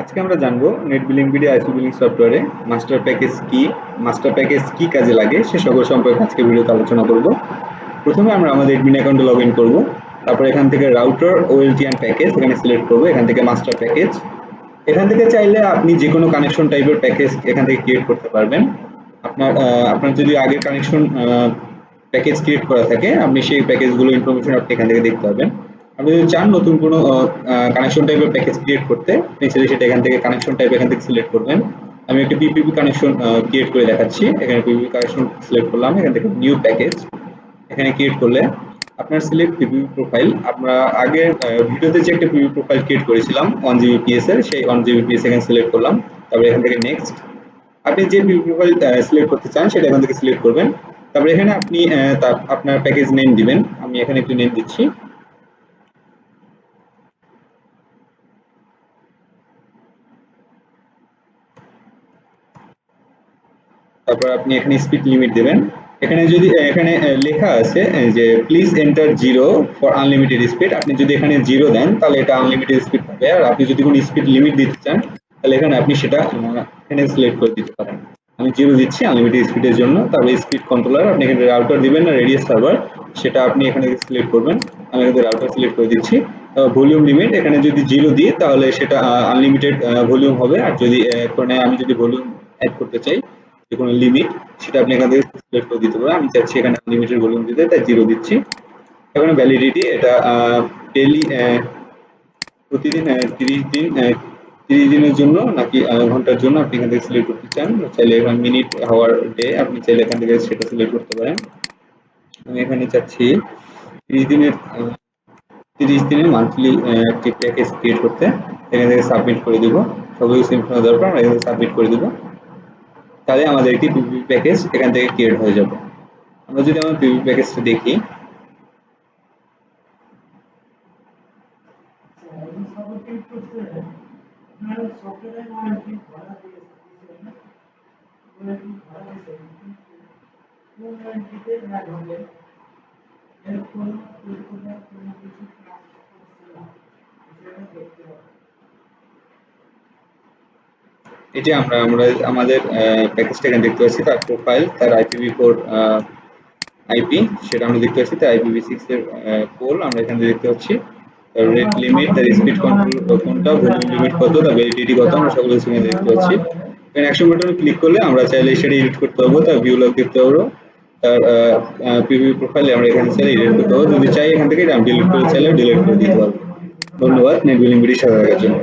আজকে আমরা জানব net billing BD IC billing সফটওয়্যারে মাস্টার প্যাকেজ কি মাস্টার প্যাকেজ কি কাজে লাগে, সে সকল সম্পর্কে আজকে ভিডিওতে আলোচনা করব। প্রথমে আমরা আমাদের এডমিন অ্যাকাউন্টে লগ ইন করব, তারপর এখান থেকে রাউটার ওএলটি অ্যান্ড প্যাকেজ এখানে সিলেক্ট করব, এখান থেকে মাস্টার প্যাকেজ এখান থেকে চাইলে আপনি যে কোনো কানেকশন টাইপের প্যাকেজ এখান থেকে ক্রিয়েট করতে পারবেন। আপনার আপনার যদি আগের কানেকশন প্যাকেজ ক্রিয়েট করা থাকে, আপনি সেই প্যাকেজগুলো ইনফরমেশন আপনি এখান থেকে দেখতে পাবেন আপনি যদি চান নতুন কোনো কানেকশন টাইপের প্যাকেজ ক্রিয়েট করতে আপনি সেটা এখান থেকে কানেকশন টাইপ এখান থেকে সিলেক্ট করবেন। আমি একটা পিপিপি কানেকশন ক্রিয়েট করে দেখাচ্ছি। এখানে পিপিপি কানেকশন সিলেক্ট করলাম, এখান থেকে নিউ প্যাকেজ এখানে ক্রিয়েট করলে আপনার সিলেক্ট পিপিপি প্রোফাইল আমরা আগের ভিডিওতে যে একটা পিপিপি প্রোফাইল ক্রিয়েট করেছিলাম ওয়ান জিবি পিএস এর, সেই ওয়ান জিবি পিএস এখানে সিলেক্ট করলাম। তারপরে এখান থেকে নেক্সট আপনি যে পিপিপি প্রোফাইল সিলেক্ট করতে চান, সেটা এখান থেকে সিলেক্ট করবেন। তারপরে এখানে আপনি আপনার প্যাকেজ নেম দিবেন। আমি এখানে একটু নেম দিচ্ছি। তারপর আপনি এখানে স্পিড লিমিট দেবেন। এখানে যদি, এখানে লেখা আছে যে please enter zero for unlimited speed আপনি যদি এখানে জিরো দেন, তাহলে এটা আনলিমিটেড স্পিড হবে আর আপনি যদি কোনো স্পিড লিমিট দিতে চান, তাহলে এখানে আপনি সেটা এখানে সিলেক্ট করে দিতে পারেন। আমি জিরো দিচ্ছি আনলিমিটেড স্পিডের জন্য। তারপরে স্পিড কন্ট্রোলার আপনি এখানে রাউটার দিবেন না রেডিয়াস সার্ভার সেটা আপনি এখানে সিলেক্ট করবেন। আমি এখানে রাউটার সিলেক্ট করে দিচ্ছি। ভলিউম লিমিট এখানে যদি জিরো দিই, তাহলে সেটা আনলিমিটেড ভলিউম হবে। আর যদি এখানে আমি যদি ভলিউম অ্যাড করতে চাই যে কোনো লিমিট সেটা আপনি এখান থেকে সিলেক্ট করে দিতে পারেন। আমি চাচ্ছি এখানে আনলিমিটেড ভলিউম দিতে, তাই জিরো দিচ্ছি। এখানে ভ্যালিডিটি এটা ডেলি প্রতিদিন তিরিশ দিন তিরিশ দিনের জন্য নাকি ঘণ্টার জন্য আপনি এখান থেকে সিলেক্ট করতে চান। চাইলে এখানে মিনিট হাওয়ার ডে আপনি চাইলে এখান থেকে সেটা সিলেক্ট করতে পারেন। আমি এখানে চাচ্ছি তিরিশ দিনের তিরিশ দিনের মান্থলি একটি প্যাকেজ ক্রিয়েট করতে। এখান থেকে সাবমিট করে দিব। সব কিছু ইনফরমেশন দেওয়ার পর আমরা এখানে সাবমিট করে দিব। তাহলে আমাদের একটি পিপি প্যাকেজ এখান থেকে ক্রিয়েট হয়ে যাবে। আমরা যদি আমার পিপি প্যাকেজটা দেখি। এটি আমরা আমরা আমাদের প্যাকেজটা এখানে দেখতে পাচ্ছি, তার প্রোফাইল তার আইপিভি কোড আইপি সেটা আমরা দেখতে পাচ্ছি, তার আইপিভি সিক্স এর পোল আমরা এখানে দেখতে পাচ্ছি। রেট লিমিট তার স্পিড কন্ট্রোল কোনটা ভলিউম লিমিট কত, তার ভ্যালিডিটি কত, আমরা সকল কিছু দেখতে পাচ্ছি। এখানে অ্যাকশন বাটনে ক্লিক করলে আমরা চাইলে সেটা এডিট করতে পারব, তার ভিউ লগ দেখতে পারব। তার পিভি প্রোফাইলে আমরা এখানে চাইলে এডিট করতে পারব। যদি চাই এখান থেকে ডিলিট করে, চাইলে ডিলিট করে দিতে পারব। ধন্যবাদ নেট বিলিং ভিডিও সাথে থাকার জন্য।